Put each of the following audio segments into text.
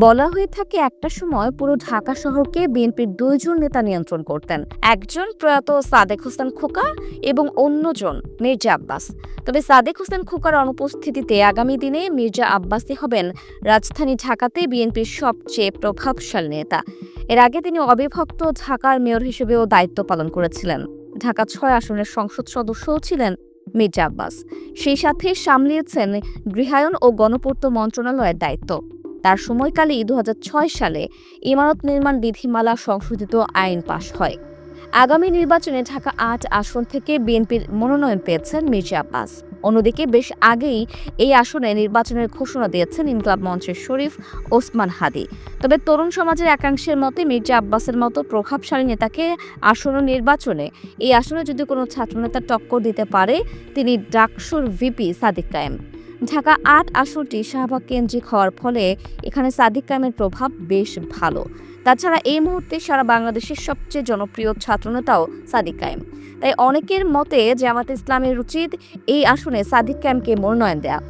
বলা হয়ে থাকে একটা সময় পুরো ঢাকা শহরকে বিএনপির দুইজন নেতা নিয়ন্ত্রণ করতেন। একজন প্রয়াত সাদেক হোসেন খোকা এবং অন্যজন মির্জা আব্বাস। তবে সাদেক হোসেন খোকার অনুপস্থিতিতে আগামী দিনে মির্জা আব্বাসই হবেন রাজধানী ঢাকাতে বিএনপির সবচেয়ে প্রভাবশালী নেতা। এর আগে তিনি অবিভক্ত ঢাকার মেয়র হিসেবেও দায়িত্ব পালন করেছিলেন। ঢাকা ছয় আসনের সংসদ সদস্যও ছিলেন মির্জা আব্বাস। সেই সাথে সামলিয়েছেন গৃহায়ন ও গণপূর্ত মন্ত্রণালয়ের দায়িত্ব। তার সময়কালেই দু হাজার ছয় সালে ইমারত নির্মাণ বিধিমালা সংশোধিত আইন পাশ হয়। আগামী নির্বাচনে ঢাকা আট আসন থেকে বিএনপির মনোনয়ন পেয়েছেন মির্জা আব্বাস। অন্যদিকে বেশ আগেই এই আসনে নির্বাচনের ঘোষণা দিয়েছেন ইনকলাব মঞ্চের শরীফ ওসমান হাদি। তবে তরুণ সমাজের একাংশের মতে মির্জা আব্বাসের মতো প্রভাবশালী নেতাকে আসন্ন নির্বাচনে এই আসনে যদি কোনো ছাত্রনেতা টক্কর দিতে পারে, তিনি ডাকসুর ভিপি সাদিক কায়েম। ঢাকা আট আসনটি শাহবাগ কেন্দ্রিক হওয়ার ফলে এখানে সাদিক কায়েমের প্রভাব বেশ ভালো। তাছাড়া এই মুহূর্তে সারা বাংলাদেশের সবচেয়ে জনপ্রিয় ছাত্রনেতাও সাদিক কায়েম। তাই অনেকের মতে জামাত ইসলামের উচিত এই আসনে সাদিক কায়েমকে মনোনয়ন দেয়া।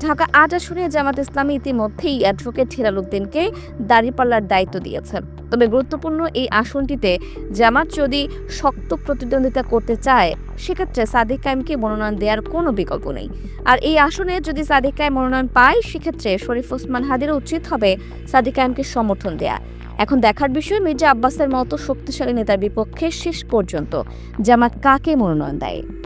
ঢাকা আট আসনে জামাত ইসলামী ইতিমধ্যেই অ্যাডভোকেট হিলাল উদ্দিনকে দাঁড়িপাল্লার দায়িত্ব দিয়েছে। তবে গুরুত্বপূর্ণ এই আসনটিতে জামাত যদি শক্ত প্রতিদ্বন্দ্বিতা করতে চায়, সেক্ষেত্রে সাদিক কায়েমকে মনোনয়ন দেওয়ার কোনো বিকল্প নেই। আর এই আসনে যদি সাদিক কায়েম মনোনয়ন পায়, সেক্ষেত্রে শরীফ ওসমান হাদির উচিত হবে সাদিক কায়েমকে সমর্থন দেয়া। এখন দেখার বিষয়, মির্জা আব্বাসের মতো শক্তিশালী নেতার বিপক্ষে শেষ পর্যন্ত জামাত কাকে মনোনয়ন দেয়?